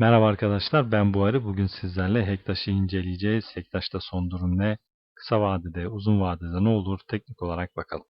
Merhaba arkadaşlar ben Buharı. Bugün sizlerle Hektaş'ı inceleyeceğiz. Hektaş'ta son durum ne? Kısa vadede, uzun vadede ne olur? Teknik olarak bakalım.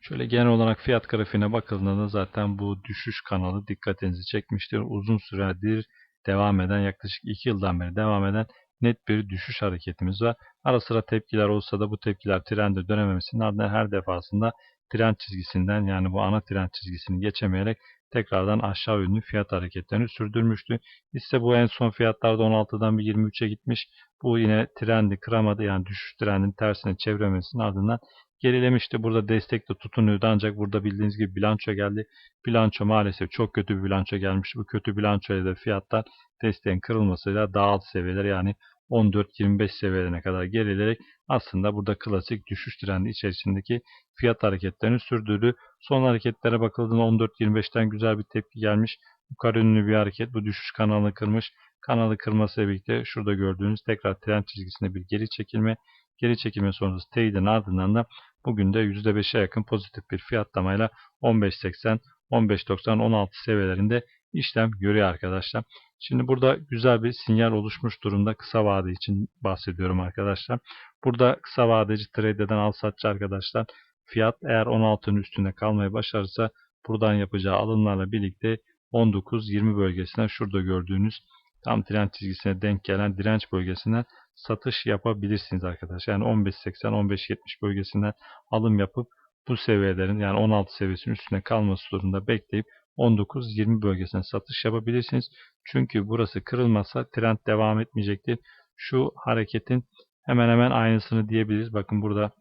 Şöyle genel olarak fiyat grafiğine bakıldığında zaten bu düşüş kanalı dikkatinizi çekmiştir. Uzun süredir devam eden, yaklaşık 2 yıldan beri devam eden net bir düşüş hareketimiz var. Ara sıra tepkiler olsa da bu tepkiler trende dönememesinin ardından her defasında trend çizgisinden yani bu ana trend çizgisini geçemeyerek tekrardan aşağı yönlü fiyat hareketlerini sürdürmüştü. İşte bu en son fiyatlarda 16'dan bir 23'e gitmiş. Bu yine trendi kıramadı yani düşüş trendin tersine çevremesinin ardından gerilemişti. Burada destekte tutunuyordu ancak burada bildiğiniz gibi bilanço geldi. Bilanço maalesef çok kötü bir bilanço gelmişti. Bu kötü bilançoya da fiyatlar desteğin kırılmasıyla daha alt seviyeler yani 14-25 seviyelerine kadar gerilerek aslında burada klasik düşüş trendi içerisindeki fiyat hareketlerini sürdürdü. Son hareketlere bakıldığında 14-25'ten güzel bir tepki gelmiş. Yukarı yönlü bir hareket. Bu düşüş kanalını kırmış. Kanalı kırmasıyla birlikte şurada gördüğünüz tekrar trend çizgisinde bir geri çekilme. Geri çekilme sonrası teyidin ardından da bugün de %5'e yakın pozitif bir fiyatlamayla 15.80, 15.90, 16 seviyelerinde işlem görüyor arkadaşlar. Şimdi burada güzel bir sinyal oluşmuş durumda kısa vade için bahsediyorum arkadaşlar. Burada kısa vadeci trader'dan al satçı arkadaşlar fiyat eğer 16'nın üstünde kalmayı başarırsa buradan yapacağı alımlarla birlikte 19-20 bölgesinden şurada gördüğünüz tam trend çizgisine denk gelen direnç bölgesinden satış yapabilirsiniz arkadaşlar. Yani 15.80-15.70 bölgesinden alım yapıp bu seviyelerin yani 16 seviyesinin üstüne kalması durumunda bekleyip 19-20 bölgesine satış yapabilirsiniz. Çünkü burası kırılmazsa trend devam etmeyecektir. Şu hareketin hemen hemen aynısını diyebiliriz. Bakın burada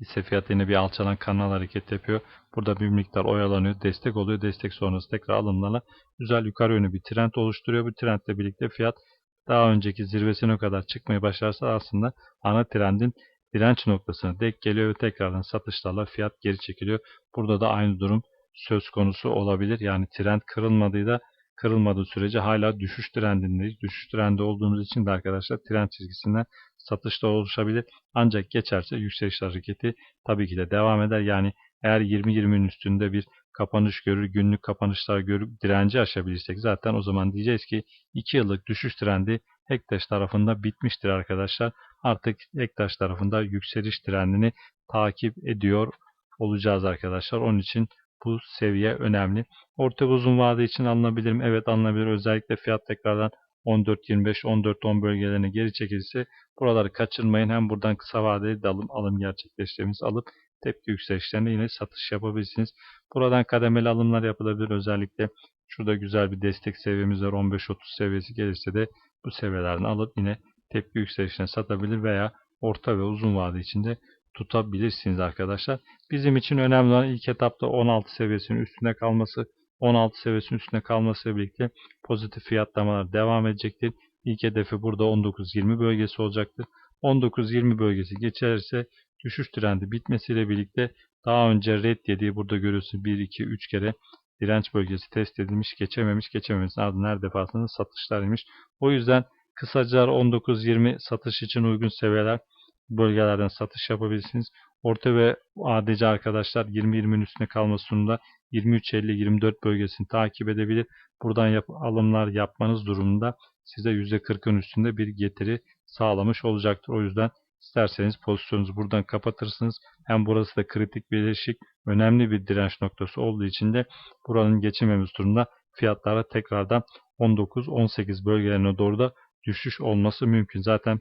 hisse fiyatı bir alçalan kanal hareket yapıyor. Burada bir miktar oyalanıyor. Destek oluyor. Destek sonrası tekrar alımlarla güzel yukarı yönlü bir trend oluşturuyor. Bu trendle birlikte fiyat daha önceki zirvesine kadar çıkmayı başarsa aslında ana trendin direnç noktasına denk geliyor ve tekrardan satışlarla fiyat geri çekiliyor. Burada da aynı durum söz konusu olabilir. Yani trend kırılmadığı da kırılmadığı sürece hala düşüş trendindeyiz. Düşüş trendi olduğumuz için de arkadaşlar trend çizgisinden satışta oluşabilir. Ancak geçerse yükseliş hareketi tabii ki de devam eder. Yani eğer 20-20'nin üstünde bir kapanış görür, günlük kapanışlar görüp direnci aşabilirsek zaten o zaman diyeceğiz ki 2 yıllık düşüş trendi Hektaş tarafında bitmiştir arkadaşlar. Artık Hektaş tarafında yükseliş trendini takip ediyor olacağız arkadaşlar. Onun için bu seviye önemli. Orta ve uzun vade için alınabilir? Evet alınabilir. Özellikle fiyat tekrardan 14.25, 14.10 bölgelerine geri çekilse buraları kaçırmayın. Hem buradan kısa vadeli de alım, alım alıp tepki yükselişlerine yine satış yapabilirsiniz. Buradan kademeli alımlar yapılabilir. Özellikle şurada güzel bir destek seviyemiz var. 15-30 seviyesi gelirse de bu seviyelerden alıp yine tepki yükselişine satabilir veya orta ve uzun vade içinde tutabilirsiniz arkadaşlar. Bizim için önemli olan ilk etapta 16 seviyesinin üstünde kalması, 16 seviyesinin üstünde kalması birlikte pozitif fiyatlamalar devam edecektir. İlk hedefi burada 19-20 bölgesi olacaktır. 19-20 bölgesi geçerse düşüş trendi bitmesiyle birlikte daha önce red yediği burada görüyorsunuz 1, 2, 3 kere direnç bölgesi test edilmiş, geçememiş, geçememiş. Ardından her defasında satışlar O yüzden kısaca 19-20 satış için uygun seviyeler bölgelerden satış yapabilirsiniz. Orta ve ADC arkadaşlar 20-20'nin üstüne kalmasında 23-50-24 bölgesini takip edebilir. Buradan yap alımlar yapmanız durumunda size %40'ın üstünde bir getiri sağlamış olacaktır. O yüzden isterseniz pozisyonunuzu buradan kapatırsınız. Hem burası da kritik birleşik önemli bir direnç noktası olduğu için de buranın geçememiz durumunda fiyatlara tekrardan 19-18 bölgelerine doğru da düşüş olması mümkün. Zaten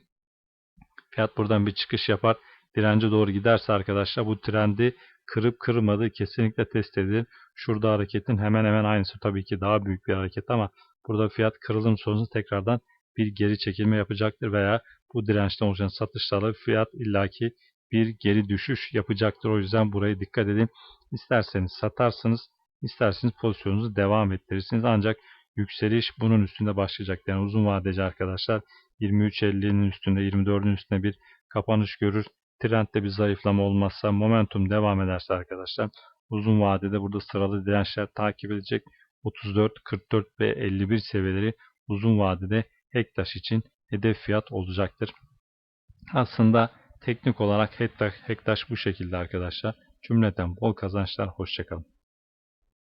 Fiyat buradan bir çıkış yapar. Dirence doğru giderse arkadaşlar bu trendi kırıp kırmadı kesinlikle test edilir. Şurada hareketin hemen hemen aynısı tabii ki daha büyük bir hareket ama burada fiyat kırılım sonrası tekrardan bir geri çekilme yapacaktır veya bu dirençten oluşan satışlarla fiyat illaki bir geri düşüş yapacaktır. O yüzden buraya dikkat edin. İsterseniz satarsınız, isterseniz pozisyonunuzu devam ettirirsiniz. Ancak yükseliş bunun üstünde başlayacak. Yani uzun vadeci arkadaşlar 23.50'nin üstünde 24'ün üstünde bir kapanış görür. Trendde bir zayıflama olmazsa momentum devam ederse arkadaşlar uzun vadede burada sıralı dirençler takip edecek. 34, 44 ve 51 seviyeleri uzun vadede Hektaş için hedef fiyat olacaktır. Aslında teknik olarak Hektaş, bu şekilde arkadaşlar. Cümleten bol kazançlar. Hoşçakalın.